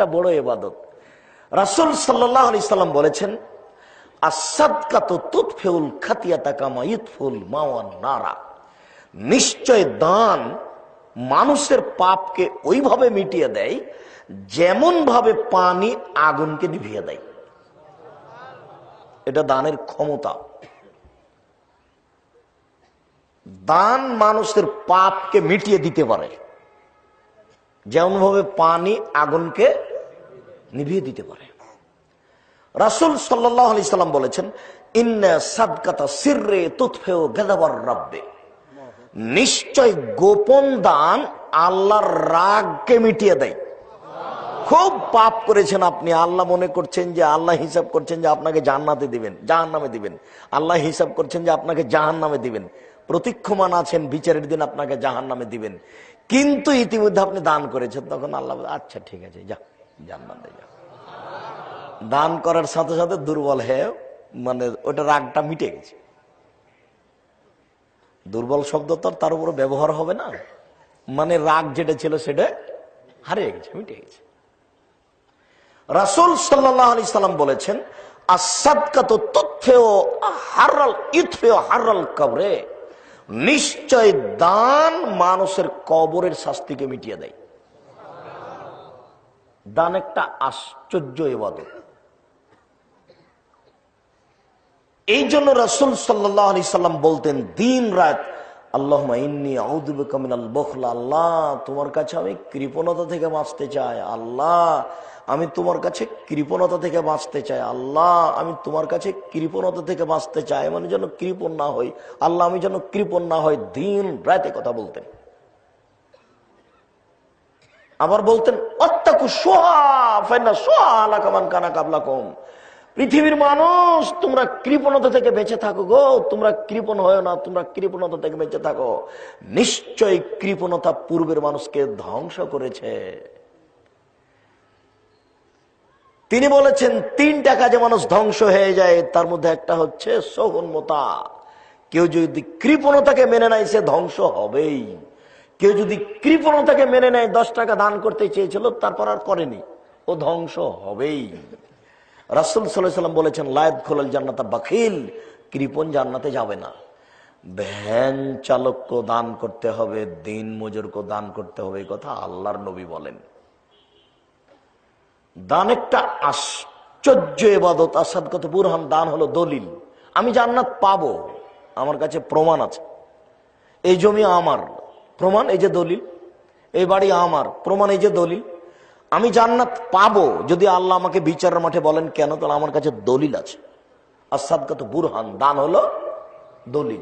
একটা বড় এবাদত রাসুল সাল্লাহ আলি সাল্লাম বলেছেন নিশ্চয় দান মানুষের পাপকে ওইভাবে মিটিয়ে দেয় যেমন ভাবে পানি আগুনকে নিভিয়ে দেয়। এটা দানের ক্ষমতা। দান মানুষের পাপকে মিটিয়ে দিতে পারে। যেমন ভাবে পানি আগুনকে নিভিয়ে দিতে পারে। রাসুল সাল্লাম বলেছেন নিশ্চয় গোপন দান আল্লাহর রাগকে মিটিয়ে দেয়। খুব পাপ করেছেন আপনি। আল্লাহ মনে করছেন যে আল্লাহ হিসাব করছেন যে আপনাকে জান্নাতে দিবেন জাহান নামে দিবেন। আল্লাহ হিসাব করছেন যে আপনাকে জাহান নামে দিবেন। প্রতীক্ষমান আছেন, বিচারের দিন আপনাকে জাহান নামে দিবেন। কিন্তু ইতিমধ্যে আপনি দান করেছেন। তখন আল্লাহ আচ্ছা ঠিক আছে যা দান করার সাথে সাথে দুর্বল হয়ে মানে ওটা রাগটা মিটে গেছে। দুর্বল শব্দ তো তার উপরে ব্যবহার হবে না। মানে রাগ যেটা ছিল সেটা হারিয়ে গেছে, মিটে গেছে। রাসুল সাল্লাম বলেছেন নিশ্চয় দান মানুষের কবরের শাস্তিকে মিটিয়ে দেয়। দান একটা আশ্চর্য এবাদত এই জন্য রসুল সাল্লাহ আলি সাল্লাম বলতেন, দিন রাত আল্লাহ আল্লাহ তোমার কাছে আমি কৃপণতা থেকে বাঁচতে চাই, আল্লাহ আমি তোমার কাছে কৃপণতা থেকে বাঁচতে চাই, আল্লাহ আমি তোমার কাছে কৃপণতা থেকে বাঁচতে চাই মানে যেন কৃপণ না হই, আল্লাহ আমি যেন কৃপণ না হই। দিন রাতে কথা বলতেন। আবার বলতেন অত্যাকু সোহা পৃথিবীর মানুষ, তোমরা কৃপণতা থেকে বেঁচে থাকো গো। তোমরা কৃপণ হয় না, তোমরা কৃপণতা থেকে বেঁচে থাকো। নিশ্চয় কৃপণতা পূর্বের মানুষকে ধ্বংস করেছে। তিনি বলেছেন তিনটা কাজে মানুষ ধ্বংস হয়ে যায়, তার মধ্যে একটা হচ্ছে সহনমতা কেউ যদি কৃপণতাকে মেনে নেয়, সে ধ্বংস হবেই। কেউ যদি কৃপণতাকে মেনে নেয়, দশ টাকা দান করতে চেয়েছিল, তারপর আর করেনি। ও ধ্বংস হবেই। রাসুল সাল্লাম বলেছেন, লায়দ খোলাল জান্নাতা বাখিল কৃপন জান্নাতে যাবে না। ভ্যান চালককে দান করতে হবে, দিন মজুরকে দান করতে হবে কথা আল্লাহর নবী বলেন। দান একটা আশ্চর্য এবাদত আসাদ কত বুরহান, দান হলো দলিল। আমি জান্নাত পাবো, আমার কাছে প্রমাণ আছে। এই জমি আমার প্রমাণ, এই যে দলিল। এই বাড়ি আমার, প্রমাণ, এই যে দলিল। আমি জান্নাত পাবো যদি আল্লাহ আমাকে বিচারের মাঠে বলেন কেন? তাহলে আমার কাছে দলিল আছে। আর কত বুরহান, দান হলো দলিল।